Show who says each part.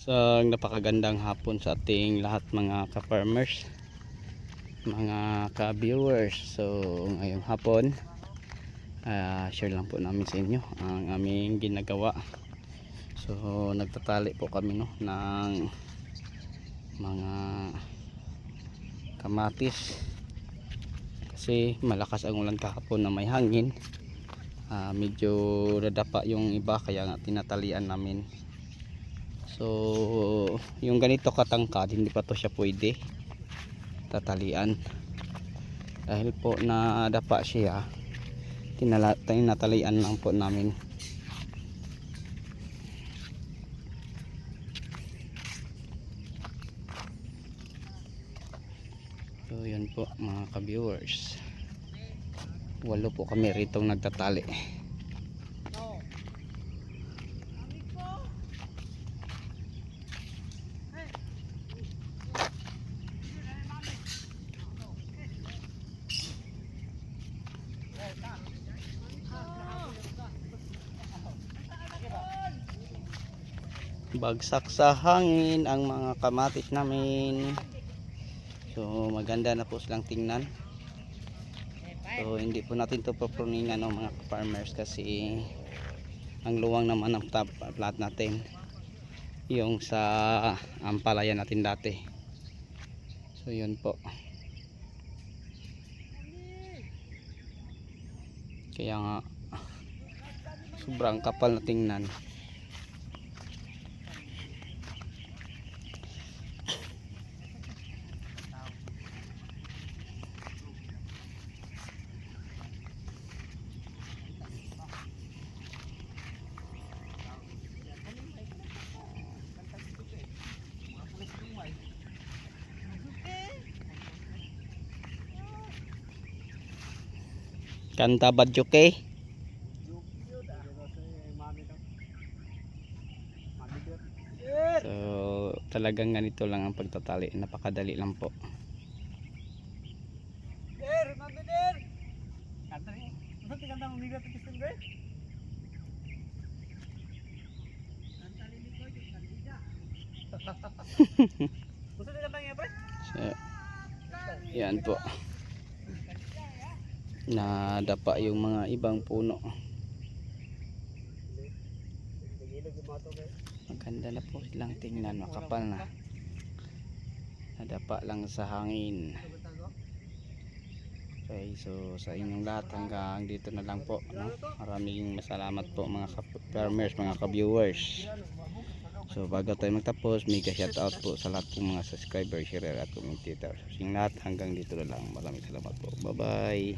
Speaker 1: So, napakagandang hapon sa ating lahat mga ka-farmers, mga ka-viewers. So, ngayong hapon, ah, share lang po namin sa inyo ang aming ginagawa. So, nagtatali po kami no ng mga kamatis kasi malakas ang ulan kahapon na may hangin. Ah, medyo nadapa yung iba kaya nga tinatalian namin So, yung ganito katangkad, hindi pa to siya pwede tatalian. Dahil po na dapa siya, tinala, tinatalian lang po namin. So, yun po mga ka-viewers. Walo po kami rito nagtatali. Bagsak sa hangin ang mga kamatis namin. So maganda na po silang tingnan. So hindi po natin to paproningan no, mga farmers kasi ang luwang naman ng top natin. Yung sa ampalaya natin dati. So yun po. Kaya nga sobrang kapal na tingnan kanta badyo kay. So talagang ganito lang ang pagtatali. Napakadali lang po. So yan po nadapa yung mga ibang puno. Maganda na po silang tingnan makapal na. Nadapa lang sa hangin. Okay so sa inyong lahat hanggang dito na lang po no? maraming masalamat po mga ka-farmers mga ka-viewers. So bago tayo magtapos mega shout out po sa lahat po mga subscribers share at commentator. So lahat hanggang dito na lang. Maraming salamat po. Bye bye